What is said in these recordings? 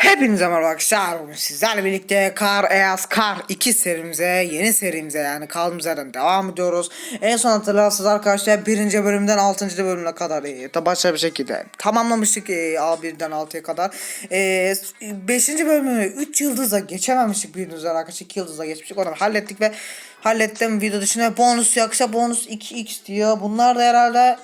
Hepinize merhaba arkadaşlar. Sizlerle birlikte Kar Eas Kar 2 serimize, yeni serimize yani kaldığımız devam ediyoruz. En son hatırlarsınız arkadaşlar birinci bölümden 6. bölümüne kadar e, başarılı bir şekilde tamamlamıştık e, A1'den 6'ya kadar. 5. bölümü 3 yıldızla geçememiştik bildiğiniz üzere arkadaşlar 2 yıldızla geçmiştik. Onu hallettik ve hallettim video dışında bonus yakışa bonus 2x diyor. Bunlar da herhalde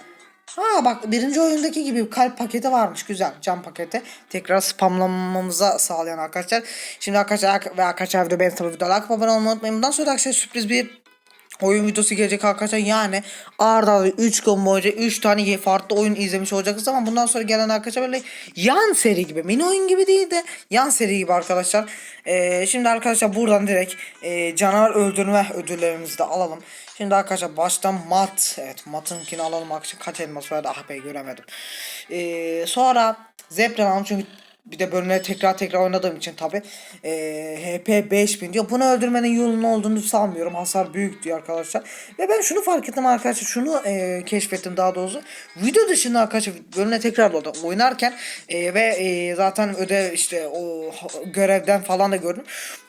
Ha bak birinci oyundaki gibi kalp paketi varmış güzel cam paketi. Tekrar spamlamamıza sağlayan arkadaşlar. Şimdi arkadaşlar ve arkadaşlar video beğenip videoya like abone olmayı unutmayın. Bundan sonra arkadaşlar sürpriz bir oyun videosu gelecek arkadaşlar. Yani arda 3 gün boyunca 3 tane farklı oyun izlemiş olacaksınız ama bundan sonra gelen arkadaşlar böyle yan seri gibi. Mini oyun gibi değil de yan seri gibi arkadaşlar. Ee, şimdi arkadaşlar buradan direkt e, canavar öldürme ödüllerimizi de alalım. Şimdi arkadaşlar baştan mat. Evet matınkini alalım. Kaç elmas vardı? Ah be göremedim. Ee, sonra Zeppelin alalım çünkü bir de bölümleri tekrar tekrar oynadığım için tabi ee, HP 5000 diyor. Bunu öldürmenin yolunun olduğunu sanmıyorum. Hasar büyük diyor arkadaşlar. Ve ben şunu fark ettim arkadaşlar. Şunu e, keşfettim daha doğrusu. Video dışında arkadaşlar bölümle tekrar. Oynarken e, ve e, zaten ödev işte o görevden falan da gördüm.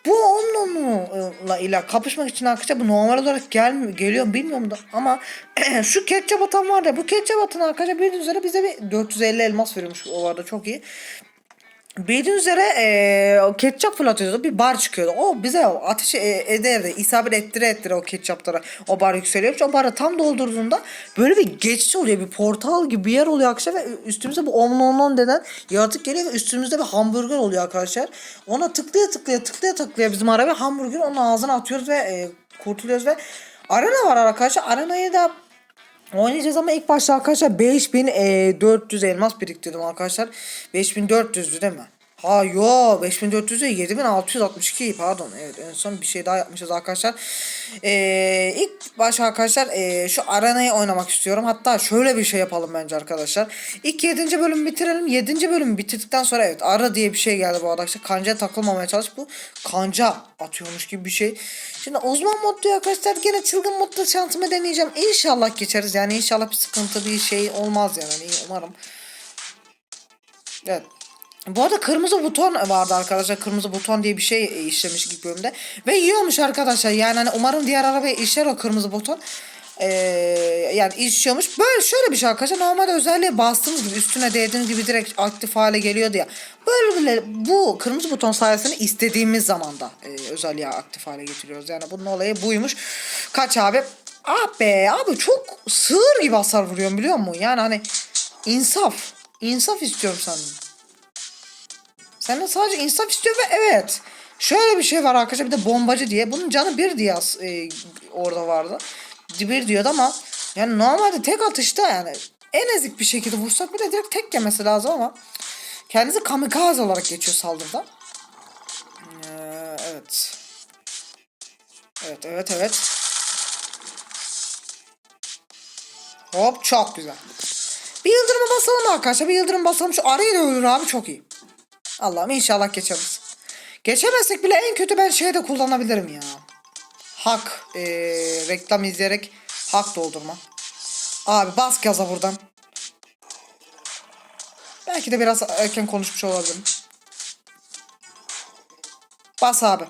Bu onunla ile kapışmak için arkadaşlar bu normal olarak gel geliyor bilmiyorum da ama şu ketçap atan var ya bu ketçap atan arkadaşlar bildiğiniz üzere bize bir 450 elmas veriyormuş o arada çok iyi. Bildiğiniz üzere e, ketçap fırlatıyordu. Bir bar çıkıyordu. O bize ateş e, ederdi. isabet ettire ettire o ketçaplara. O bar yükseliyormuş. O barı tam doldurduğunda böyle bir geçiş oluyor. Bir portal gibi bir yer oluyor arkadaşlar. Ve üstümüzde bu omnonon denen yaratık geliyor. Ve üstümüzde bir hamburger oluyor arkadaşlar. Ona tıklaya tıklaya tıklaya tıklaya bizim araba hamburger onun ağzına atıyoruz ve e, kurtuluyoruz. Ve arena var arkadaşlar. Arenayı da Oynayacağız ama ilk başta arkadaşlar 5400 elmas biriktirdim arkadaşlar. 5400'dü değil mi? Ha yo 5400 değil 7662 pardon evet en son bir şey daha yapmışız arkadaşlar. Ee, ilk baş arkadaşlar e, şu arenayı oynamak istiyorum. Hatta şöyle bir şey yapalım bence arkadaşlar. İlk 7. bölümü bitirelim. 7. bölümü bitirdikten sonra evet ara diye bir şey geldi bu arkadaşlar. Kanca takılmamaya çalış. Bu kanca atıyormuş gibi bir şey. Şimdi uzman modda arkadaşlar gene çılgın modda şansımı deneyeceğim. İnşallah geçeriz. Yani inşallah bir sıkıntı bir şey olmaz yani. Umarım. Evet. Bu arada kırmızı buton vardı arkadaşlar. Kırmızı buton diye bir şey işlemiş ilk bölümde. Ve yiyormuş arkadaşlar. Yani hani umarım diğer arabaya işler o kırmızı buton. Ee, yani işiyormuş. Böyle şöyle bir şey arkadaşlar. Normalde özelliğe bastığınız gibi üstüne değdiğiniz gibi direkt aktif hale geliyordu ya. Böyle bile bu kırmızı buton sayesinde istediğimiz zamanda e, özelliği aktif hale getiriyoruz. Yani bunun olayı buymuş. Kaç abi? Ah be abi çok sığır gibi hasar vuruyorum biliyor musun? Yani hani insaf. İnsaf istiyorum senden. Senden sadece insaf istiyor ve evet. Şöyle bir şey var arkadaşlar bir de bombacı diye. Bunun canı bir diye e, orada vardı. Bir diyordu ama yani normalde tek atışta yani en ezik bir şekilde vursak bile direkt tek yemesi lazım ama kendisi kamikaze olarak geçiyor saldırıda. Ee, evet. Evet evet evet. Hop çok güzel. Bir yıldırım basalım arkadaşlar. Bir yıldırım basalım. Şu arayı da öldür abi çok iyi. Allah'ım inşallah geçeriz. Geçemezsek bile en kötü ben şey de kullanabilirim ya. Hak ee, reklam izleyerek hak doldurma. Abi bas gaza buradan. Belki de biraz erken konuşmuş olabilirim. Bas abi.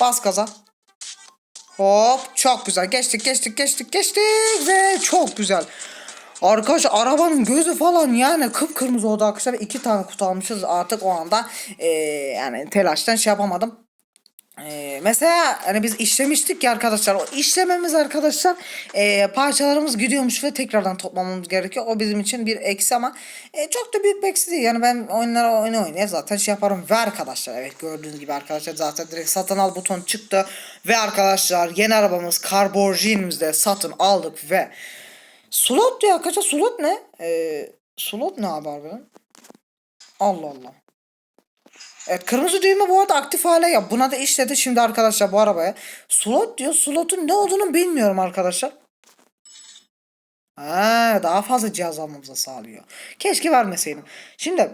Bas gaza. Hop çok güzel. Geçtik geçtik geçtik geçtik ve çok güzel. Arkadaş arabanın gözü falan yani kıpkırmızı oldu arkadaşlar. iki tane kutu almışız artık o anda e, yani telaştan şey yapamadım. Ee, mesela hani biz işlemiştik ya arkadaşlar o işlememiz arkadaşlar e, parçalarımız gidiyormuş ve tekrardan toplamamız gerekiyor. O bizim için bir eksi ama e, çok da büyük bir eksi değil. Yani ben oyunlara oyunu oynaya zaten şey yaparım ve arkadaşlar evet gördüğünüz gibi arkadaşlar zaten direkt satın al buton çıktı ve arkadaşlar yeni arabamız Carborgin'imizde satın aldık ve Slot diyor arkadaşlar. Slot ne? Ee, slot ne abi harbiden? Allah Allah. Evet kırmızı düğme bu arada aktif hale ya. Buna da işledi şimdi arkadaşlar bu arabaya. Slot diyor. Slotun ne olduğunu bilmiyorum arkadaşlar. Ha, daha fazla cihaz almamıza sağlıyor. Keşke vermeseydim. Şimdi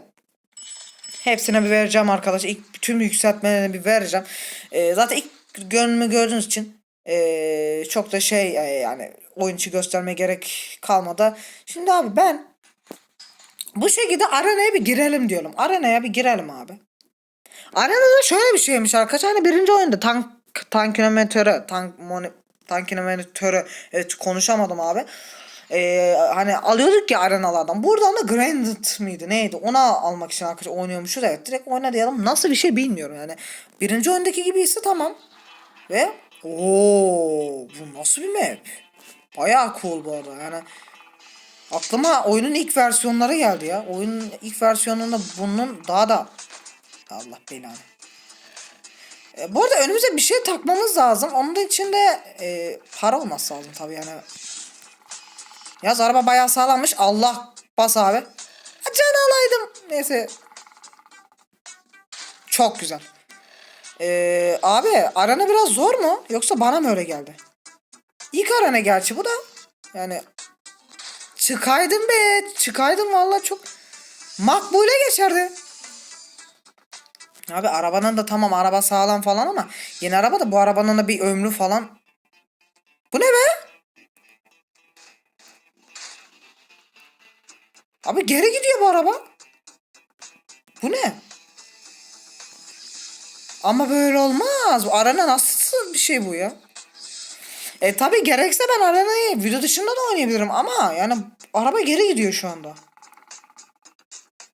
hepsine bir vereceğim arkadaşlar. İlk tüm yükseltmelerini bir vereceğim. Ee, zaten ilk görünümü gördüğünüz için ee, çok da şey e, yani oyun içi göstermeye gerek kalmadı. Şimdi abi ben bu şekilde arenaya bir girelim diyorum. Arenaya bir girelim abi. Arenada şöyle bir şeymiş arkadaşlar. Hani birinci oyunda tank tankinometörü tank moni, tankinometörü evet konuşamadım abi. Ee, hani alıyorduk ya arenalardan. Buradan da Granite miydi neydi? Ona almak için arkadaşlar oynuyormuşuz. Evet direkt oyna diyelim. Nasıl bir şey bilmiyorum yani. Birinci oyundaki gibi ise tamam. Ve ooo bu nasıl bir map? Bayağı cool bu arada yani. Aklıma oyunun ilk versiyonları geldi ya. Oyunun ilk versiyonunda bunun daha da Allah belanı. E, bu arada önümüze bir şey takmamız lazım. Onun da içinde e, para olması lazım tabii yani. Yaz araba bayağı sağlammış. Allah bas abi. Ha, Can alaydım. Neyse. Çok güzel. E, abi arana biraz zor mu? Yoksa bana mı öyle geldi? İlk arana gerçi bu da. Yani çıkaydım be. Çıkaydım vallahi çok makbule geçerdi. Abi arabanın da tamam araba sağlam falan ama yeni araba da bu arabanın da bir ömrü falan. Bu ne be? Abi geri gidiyor bu araba. Bu ne? Ama böyle olmaz. Bu arena nasıl bir şey bu ya? E tabi gerekse ben arenayı video dışında da oynayabilirim ama yani araba geri gidiyor şu anda.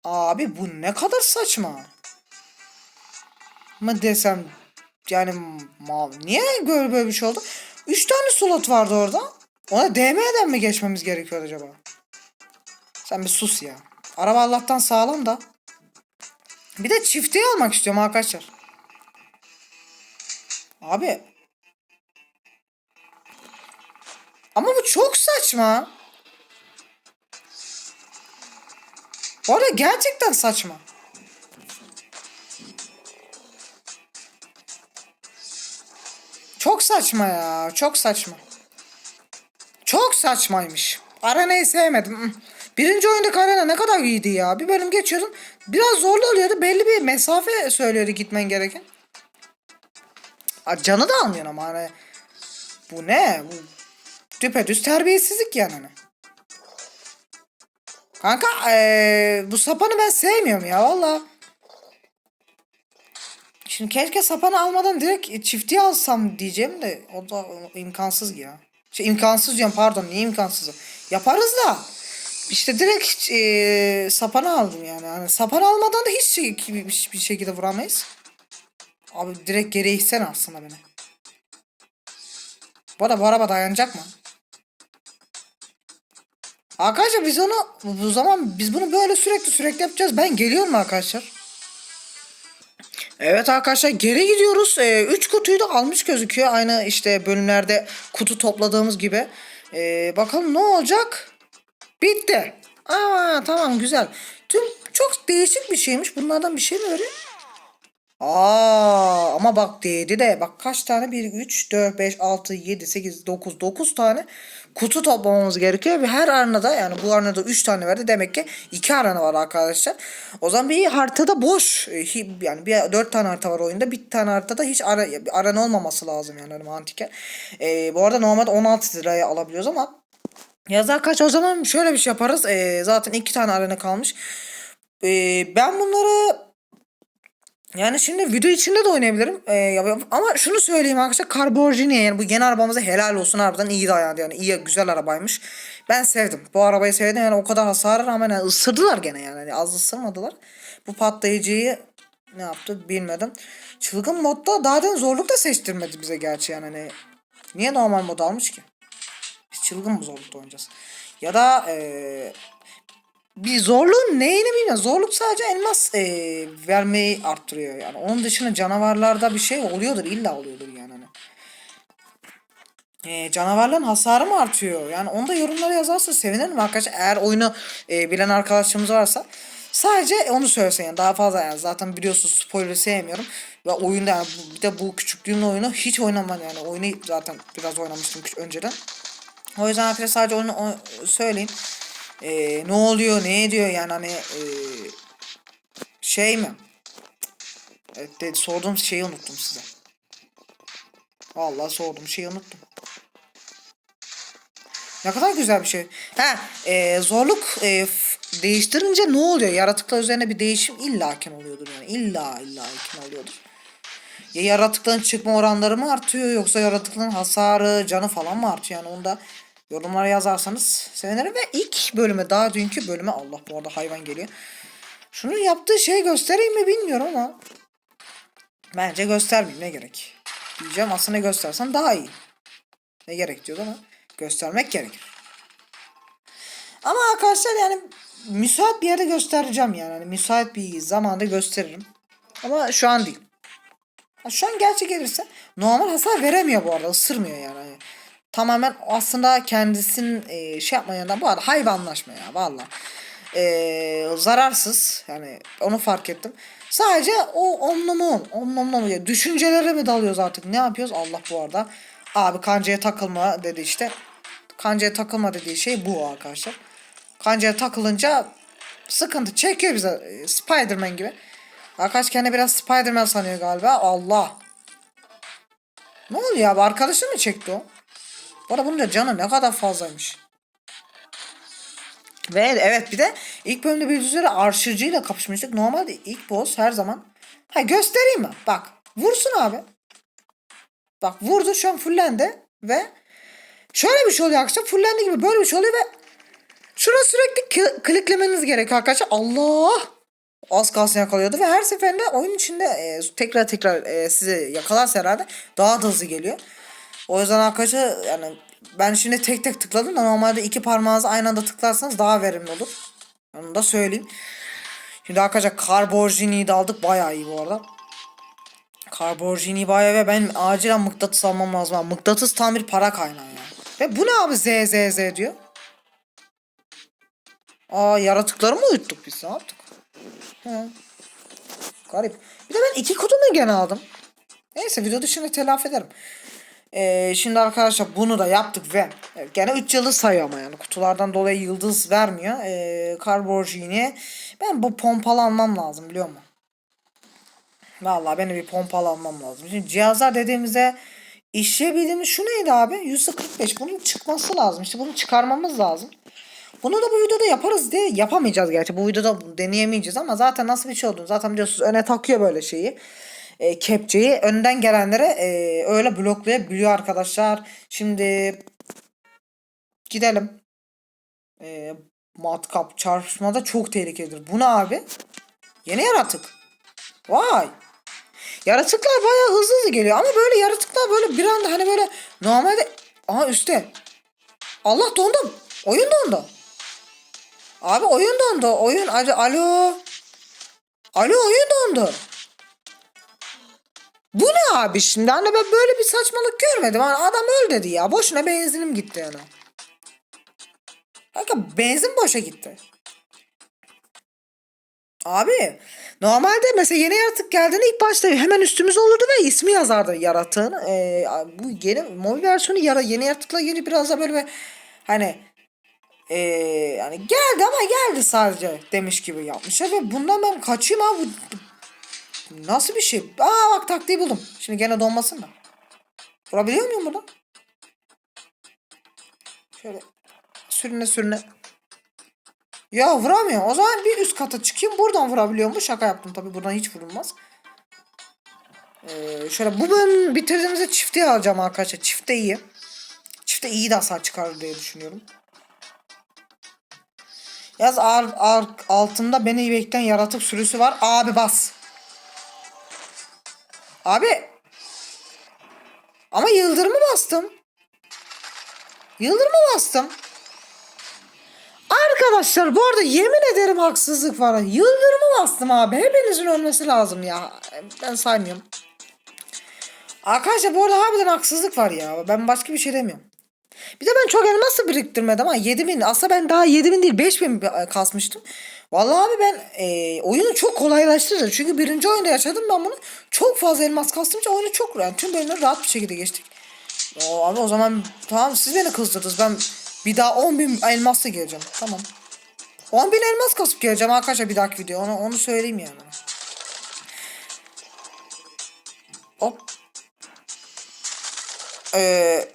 Abi bu ne kadar saçma mı desem yani ma- niye böyle bir şey oldu? 3 tane slot vardı orada. Ona DM'den mi geçmemiz gerekiyor acaba? Sen bir sus ya. Araba Allah'tan sağlam da. Bir de çifteyi almak istiyorum arkadaşlar. Abi. Ama bu çok saçma. Bu arada gerçekten saçma. Çok saçma ya. Çok saçma. Çok saçmaymış. Arena'yı sevmedim. Hmm. Birinci oyundaki arena ne kadar iyiydi ya. Bir bölüm geçiyordun. Biraz zorlu oluyordu. Belli bir mesafe söylüyordu gitmen gereken. Canı da almıyor ama hani. Bu ne? Bu düpedüz terbiyesizlik yani. hani. Kanka ee, bu sapanı ben sevmiyorum ya valla. Şimdi keşke sapanı almadan direkt çifti alsam diyeceğim de o da imkansız ya. Şey imkansız diyorum pardon niye imkansızı? Yaparız da işte direkt hiç, e, sapanı aldım yani. yani. Sapanı almadan da hiç şey, bir şekilde vuramayız. Abi direkt geri ihsen aslında beni. Bu arada bu araba dayanacak mı? Arkadaşlar biz onu bu zaman biz bunu böyle sürekli sürekli yapacağız. Ben geliyorum arkadaşlar. Evet arkadaşlar geri gidiyoruz. 3 ee, üç kutuyu da almış gözüküyor. Aynı işte bölümlerde kutu topladığımız gibi. Ee, bakalım ne olacak? Bitti. Aa tamam güzel. Tüm çok değişik bir şeymiş. Bunlardan bir şey mi öğren? Aa ama bak değdi de bak kaç tane 1 3 4 5 6 7 8 9 9 tane kutu toplamamız gerekiyor ve her arenada yani bu arenada 3 tane verdi demek ki 2 arena var arkadaşlar. O zaman bir haritada boş e, yani bir 4 tane harita var oyunda bir tane haritada hiç ara, arena olmaması lazım yani öyle mantıken. Ee, bu arada normalde 16 liraya alabiliyoruz ama yazar kaç o zaman şöyle bir şey yaparız. Ee, zaten 2 tane arena kalmış. Ee, ben bunları yani şimdi video içinde de oynayabilirim. Ee, ama şunu söyleyeyim arkadaşlar. Carborgini yani bu yeni arabamıza helal olsun harbiden iyi dayandı yani. iyi güzel arabaymış. Ben sevdim. Bu arabayı sevdim yani o kadar hasara rağmen yani ısırdılar gene yani. yani az ısırmadılar. Bu patlayıcıyı ne yaptı bilmedim. Çılgın modda daha den zorluk da seçtirmedi bize gerçi yani. Hani, niye normal mod almış ki? Biz çılgın mı zorlukta oynayacağız? Ya da ee, bir zorluğun neyini bilmiyorum. Zorluk sadece elmas e, vermeyi arttırıyor yani. Onun dışında canavarlarda bir şey oluyordur. illa oluyordur yani. Hani. E, canavarların hasarı mı artıyor? Yani onu da yorumlara yazarsa sevinirim arkadaşlar. Eğer oyunu e, bilen arkadaşlarımız varsa sadece onu söylesin yani daha fazla yani zaten biliyorsunuz spoiler sevmiyorum ve oyunda yani bir de bu küçüklüğümün oyunu hiç oynamadım yani oyunu zaten biraz oynamıştım önceden. O yüzden arkadaşlar sadece onu söyleyeyim e, ne oluyor ne ediyor yani hani e, şey mi? Evet de, sorduğum şeyi unuttum size. Vallahi sorduğum şeyi unuttum. Ne kadar güzel bir şey. Ha, e, zorluk e, değiştirince ne oluyor? Yaratıklar üzerine bir değişim illaken oluyordur yani. İlla illaken oluyordur. Ya yaratıkların çıkma oranları mı artıyor yoksa yaratıkların hasarı, canı falan mı artıyor? Yani onu da yorumlara yazarsanız sevinirim. Ve ilk bölüme daha dünkü bölüme Allah bu arada hayvan geliyor. Şunun yaptığı şeyi göstereyim mi bilmiyorum ama bence göstermeyeyim ne gerek. Diyeceğim aslında göstersen daha iyi. Ne gerek diyor ama göstermek gerekir. Ama arkadaşlar yani müsait bir yerde göstereceğim yani. Hani müsait bir zamanda gösteririm. Ama şu an değil. Şu an gerçi gelirse normal hasar veremiyor bu arada. ısırmıyor yani. Tamamen aslında kendisinin e, şey yapmayandan bu arada hayvanlaşma ya valla. E, zararsız yani onu fark ettim. Sadece o omnomu omnomu ya düşüncelere mi dalıyoruz artık ne yapıyoruz Allah bu arada. Abi kancaya takılma dedi işte. Kancaya takılma dediği şey bu arkadaşlar. Kancaya takılınca sıkıntı çekiyor bize e, Spiderman gibi. Arkadaş kendi biraz Spiderman sanıyor galiba. Allah. Ne oluyor abi? Arkadaşı mı çekti o? Bu arada bunun da canı ne kadar fazlaymış. Ve evet bir de ilk bölümde bir üzere arşırcıyla kapışmıştık. Normalde ilk boss her zaman. Ha göstereyim mi? Bak. Vursun abi. Bak vurdu şu an fullendi. Ve şöyle bir şey oluyor arkadaşlar. Fullendi gibi böyle bir şey oluyor ve şuna sürekli kliklemeniz gerekiyor arkadaşlar. Allah! Az kalsın yakalıyordu ve her seferinde oyun içinde e, tekrar tekrar e, sizi yakalarsa herhalde daha da hızlı geliyor. O yüzden arkadaşlar yani ben şimdi tek tek tıkladım da normalde iki parmağınızı aynı anda tıklarsanız daha verimli olur. Onu da söyleyeyim. Şimdi arkadaşlar Carborgini'yi de aldık. Bayağı iyi bu arada. Carborgini bayağı ve ben acilen mıknatıs almam lazım. Mıknatıs tam bir para kaynağı ya. Ve bu ne abi Z Z Z diyor. Aa yaratıkları mı uyuttuk biz ne yaptık? He. Garip. Bir de ben iki kutu mu gene aldım? Neyse video dışında telafi ederim. Ee, şimdi arkadaşlar bunu da yaptık ve evet, gene 3 yıldız sayıyor ama yani kutulardan dolayı yıldız vermiyor. Ee, Carborgini ben bu pompalı almam lazım biliyor musun? Vallahi benim bir pompalı almam lazım. Şimdi cihazlar dediğimizde işleyebildiğimiz şu neydi abi? %45 bunun çıkması lazım. İşte bunu çıkarmamız lazım. Bunu da bu videoda yaparız diye yapamayacağız gerçi. Bu videoda deneyemeyeceğiz ama zaten nasıl bir şey olduğunu zaten biliyorsunuz öne takıyor böyle şeyi. E, kepçeyi önden gelenlere e, öyle bloklayabiliyor arkadaşlar. Şimdi gidelim. E, matkap çarpışmada çok tehlikelidir. Bu ne abi? Yeni yaratık. Vay. Yaratıklar bayağı hızlı hızlı geliyor ama böyle yaratıklar böyle bir anda hani böyle normalde aha üstte. Allah dondum. Oyun dondu. Abi oyun dondu. Oyun alo. Alo, oyun dondu. Bu ne abi şimdi? Hani ben böyle bir saçmalık görmedim. Hani adam öl dedi ya. Boşuna benzinim gitti yani. Kanka benzin boşa gitti. Abi normalde mesela yeni yaratık geldiğinde ilk başta hemen üstümüz olurdu ve ismi yazardı yaratığın. Ee, bu yeni mobil versiyonu yara, yeni yaratıkla yeni biraz da böyle bir, hani ee, yani geldi ama geldi sadece demiş gibi yapmışlar ve bundan ben kaçayım abi. Bu Nasıl bir şey? Aa bak taktiği buldum. Şimdi gene donmasın da. Vurabiliyor muyum buradan? Şöyle sürüne sürüne. Ya vuramıyor. O zaman bir üst kata çıkayım. Buradan vurabiliyor mu? Şaka yaptım tabii. Buradan hiç vurulmaz. Ee, şöyle bu bölüm bitirdiğimizde çifte alacağım arkadaşlar. Çifte iyi. Çifte iyi de hasar çıkarır diye düşünüyorum. Yaz ar, ar, altında beni bekleyen yaratık sürüsü var. Abi bas. Abi. Ama yıldırımı bastım. Yıldırımı bastım. Arkadaşlar bu arada yemin ederim haksızlık var. Yıldırımı bastım abi. Hepinizin ölmesi lazım ya. Ben saymıyorum. Arkadaşlar bu arada harbiden haksızlık var ya. Ben başka bir şey demiyorum. Bir de ben çok elmas da biriktirmedim ha 7000 aslında ben daha 7000 değil 5000 kasmıştım. Vallahi abi ben e, oyunu çok kolaylaştırdı. Çünkü birinci oyunda yaşadım ben bunu. Çok fazla elmas kastım için oyunu çok yani tüm bölümleri rahat bir şekilde geçtik. O, abi o zaman tamam siz beni kızdırdınız. Ben bir daha 10.000 elmasla geleceğim. Tamam. 10.000 elmas kasıp geleceğim arkadaşlar bir dahaki video. Onu, onu söyleyeyim yani. Hop. Eee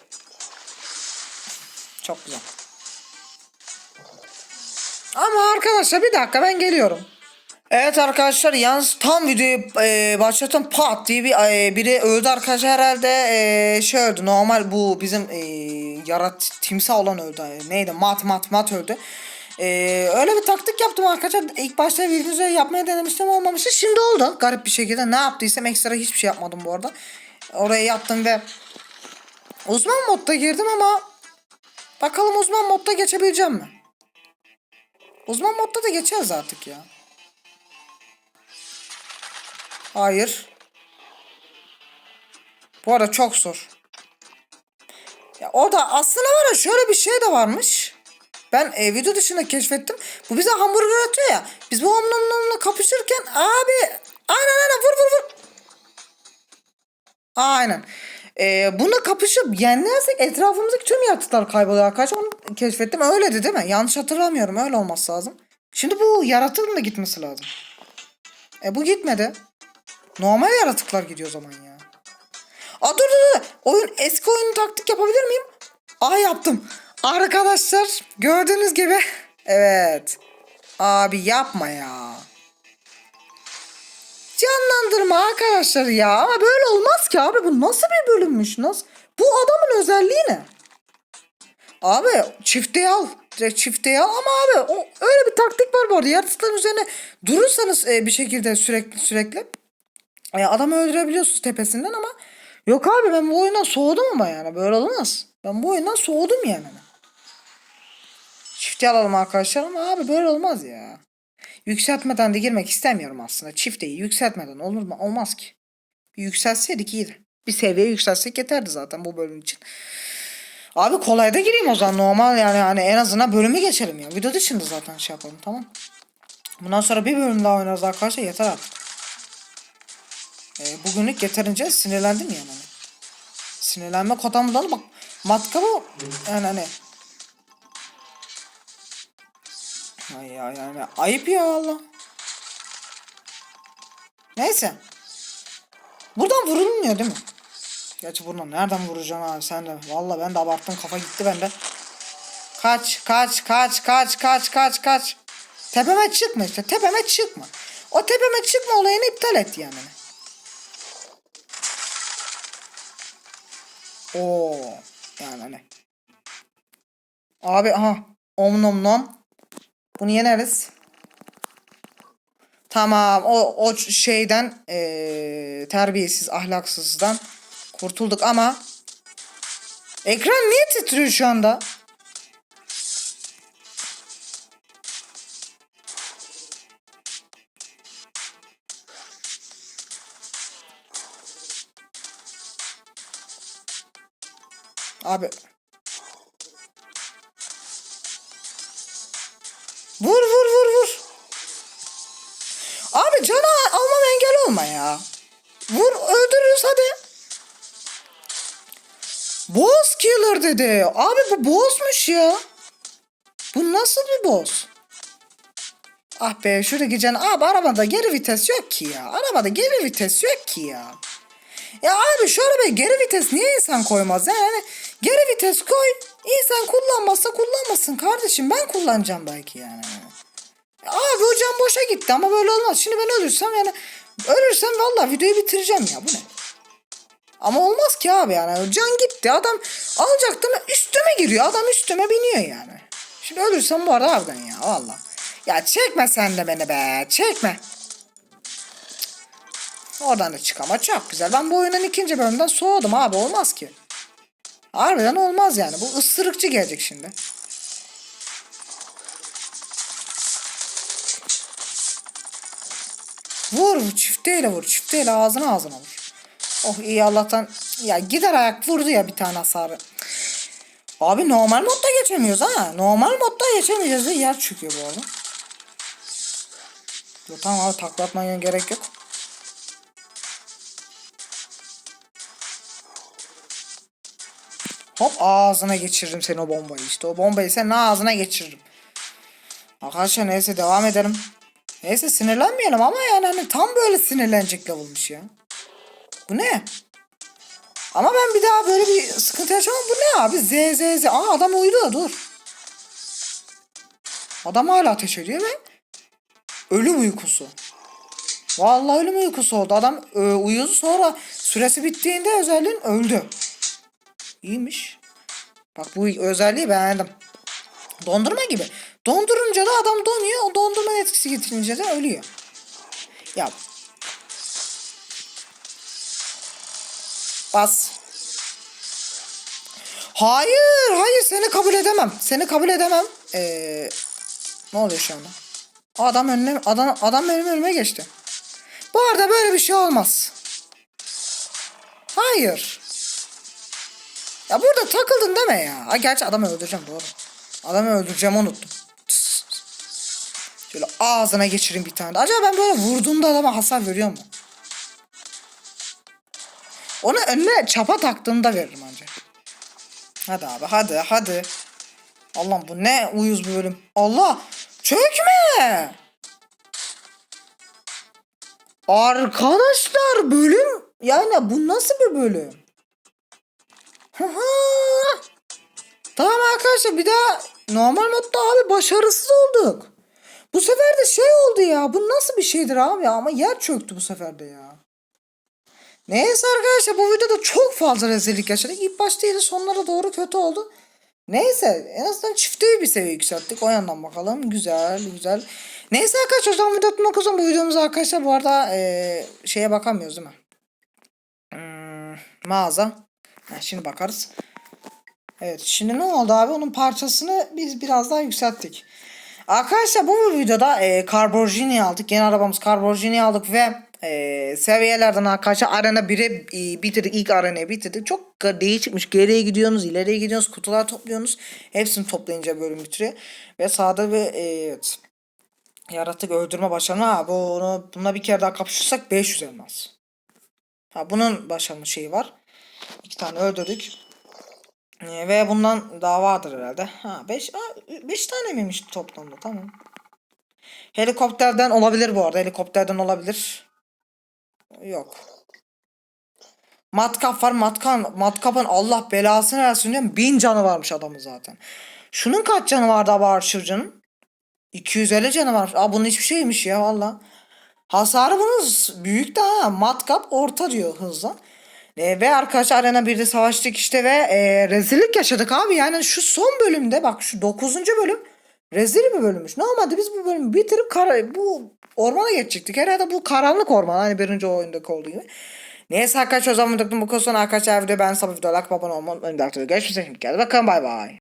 çok güzel. Ama arkadaşlar bir dakika ben geliyorum. Evet arkadaşlar yalnız tam videoyu e, başlatan pat diye bir e, biri öldü arkadaşlar herhalde e, şey öldü normal bu bizim e, yarat timsah olan öldü E, neydi mat mat mat öldü. E, öyle bir taktik yaptım arkadaşlar ilk başta videoyu yapmaya denemiştim olmamıştı şimdi oldu garip bir şekilde ne yaptıysam ekstra hiçbir şey yapmadım bu arada. Oraya yaptım ve uzman modda girdim ama bakalım uzman modda geçebileceğim mi? Uzman modda da geçeriz artık ya. Hayır. Bu arada çok zor. Ya o da aslında var ya şöyle bir şey de varmış. Ben e, video dışında keşfettim. Bu bize hamburger atıyor ya. Biz bu hamburgerle kapışırken abi aynen aynen vur vur vur. Aynen. E, bununla kapışıp yenlersek etrafımızdaki tüm yaratıklar kayboluyor arkadaşlar. Onu keşfettim. Öyleydi değil mi? Yanlış hatırlamıyorum. Öyle olması lazım. Şimdi bu yaratığın da gitmesi lazım. E bu gitmedi. Normal yaratıklar gidiyor o zaman ya. Aa dur dur dur. Oyun eski oyunu taktik yapabilir miyim? Aa yaptım. Arkadaşlar gördüğünüz gibi. Evet. Abi yapma ya. Canlandırma arkadaşlar ya. Ama böyle olmaz ki abi. Bu nasıl bir bölümmüş? Nasıl? Bu adamın özelliği ne? Abi çifteye al. Çifteye al ama abi o, öyle bir taktik var bu arada. Yaratıkların üzerine durursanız e, bir şekilde sürekli sürekli e, adamı öldürebiliyorsunuz tepesinden ama yok abi ben bu oyundan soğudum ama yani böyle olmaz. Ben bu oyundan soğudum yani. Çifte alalım arkadaşlar ama abi böyle olmaz ya. Yükseltmeden de girmek istemiyorum aslında. Çifteyi yükseltmeden olur mu? Olmaz ki. Bir yükselseydik iyiydi. Bir seviye yükselsek yeterdi zaten bu bölüm için. Abi kolay da gireyim o zaman normal yani hani en azından bölümü geçelim ya. Video dışında zaten şey yapalım tamam. Bundan sonra bir bölüm daha oynarız arkadaşlar yeter artık. E, bugünlük yeterince sinirlendim yani. Sinirlenme kotamdan bak matkabı yani hani. Ay ya yani ayıp ya Allah. Neyse. Buradan vurulmuyor değil mi? Gerçi buradan nereden vuracağım abi sen de. Valla ben de abarttım kafa gitti bende. Kaç kaç kaç kaç kaç kaç kaç. Tepeme çıkma işte tepeme çıkma. O tepeme çıkma olayını iptal et yani. Oo yani hani. Abi aha. Om nom nom. Bunu yeneriz. Tamam o o şeyden eee terbiyesiz ahlaksızdan kurtulduk ama ekran niye titriyor şu anda? Abi ya. Vur öldürürüz hadi. Boss killer dedi. Abi bu bossmuş ya. Bu nasıl bir boss? Ah be şuradaki can. Abi arabada geri vites yok ki ya. Arabada geri vites yok ki ya. Ya abi şu arabaya geri vites niye insan koymaz? Yani hani geri vites koy. İnsan kullanmazsa kullanmasın kardeşim. Ben kullanacağım belki yani. Abi o can boşa gitti ama böyle olmaz. Şimdi ben ölürsem yani ölürsem vallahi videoyu bitireceğim ya bu ne? Ama olmaz ki abi yani can gitti adam alacaktım üstüme giriyor adam üstüme biniyor yani. Şimdi ölürsem bu arada harbiden ya valla. Ya çekme sen de beni be çekme. Oradan da çık ama çok güzel. Ben bu oyunun ikinci bölümünden soğudum abi olmaz ki. Harbiden olmaz yani. Bu ısırıkçı gelecek şimdi. Vur çifteyle vur. Çifteyle ağzına ağzına vur. Oh iyi Allah'tan. Ya gider ayak vurdu ya bir tane hasarı. Abi normal modda geçemiyoruz ha. Normal modda geçemeyeceğiz de yer çöküyor bu arada. Yo, tamam abi takla atmaya gerek yok. Hop ağzına geçiririm seni o bombayı işte. O bombayı senin ağzına geçiririm. Arkadaşlar neyse devam edelim. Neyse sinirlenmeyelim ama yani hani tam böyle sinirlenecek level'mış ya. Bu ne? Ama ben bir daha böyle bir sıkıntı yaşamam. Bu ne abi? Z Z Z. Aa adam uyudu dur. Adam hala ateş ediyor ve ölüm uykusu. Vallahi ölüm uykusu oldu. Adam e, uyudu sonra süresi bittiğinde özelliğin öldü. İyiymiş. Bak bu özelliği beğendim. Dondurma gibi. Dondurunca da adam donuyor. O dondurma etkisi getirince de ölüyor. Ya. Bas. Hayır, hayır seni kabul edemem. Seni kabul edemem. Ee, ne oluyor şu anda? Adam önüne adam adam benim önüme geçti. Bu arada böyle bir şey olmaz. Hayır. Ya burada takıldın deme ya. Ha, gerçi adamı öldüreceğim doğru. Adamı öldüreceğim unuttum. Ağzına geçireyim bir tane. Acaba ben böyle vurduğumda adama hasar veriyor mu? Onu önüne çapa taktığımda veririm ancak. Hadi abi hadi hadi. Allah'ım bu ne uyuz bir bölüm. Allah çökme. Arkadaşlar bölüm yani bu nasıl bir bölüm? Tamam arkadaşlar bir daha normal modda abi başarısız olduk. Bu sefer de şey oldu ya. Bu nasıl bir şeydir abi ya? Ama yer çöktü bu sefer de ya. Neyse arkadaşlar bu videoda çok fazla rezillik yaşadık. İlk başta de sonlara doğru kötü oldu. Neyse en azından çifte bir seviye yükselttik. O yandan bakalım. Güzel güzel. Neyse arkadaşlar o zaman video o zaman bu videomuzda arkadaşlar bu arada eee, şeye bakamıyoruz değil mi? Hmm, mağaza. Ha, şimdi bakarız. Evet şimdi ne oldu abi? Onun parçasını biz biraz daha yükselttik. Arkadaşlar bu videoda e, Carborgini aldık. Yeni arabamız Carborgini aldık ve e, seviyelerden arkadaşlar arena 1'e e, bitirdik. İlk arenayı bitirdik. Çok değişikmiş. Geriye gidiyorsunuz, ileriye gidiyorsunuz, kutular topluyorsunuz. Hepsini toplayınca bölüm bitiriyor. Ve sağda bir e, evet, yaratık öldürme başarımı. Ha, bunu, bununla bir kere daha kapışırsak 500 elmas. Ha, bunun başarımı şeyi var. İki tane öldürdük. Ee, ve bundan daha vardır herhalde. Ha 5 5 tane miymiş toplamda tamam. Helikopterden olabilir bu arada. Helikopterden olabilir. Yok. Matkap var. Matkan, matkapın Allah belasını versin diyorum. Bin canı varmış adamın zaten. Şunun kaç canı vardı abi Archer'cının? 250 canı var. Aa bunun hiçbir şeymiş ya valla. Hasarı bunun büyük de. Matkap orta diyor hızla. E, ve arkadaşlar Arena 1'de savaştık işte ve e, rezillik yaşadık abi. Yani şu son bölümde bak şu 9. bölüm rezil bir bölümmüş. Normalde biz bu bölümü bitirip kara, bu ormana geçecektik. Herhalde bu karanlık orman hani birinci oyundaki olduğu gibi. Neyse arkadaşlar o zaman bu kadar sonra arkadaşlar video ben sabah video like abone olmayı unutmayın. Görüşürüz. Şimdi geldi. Bakın bay bay.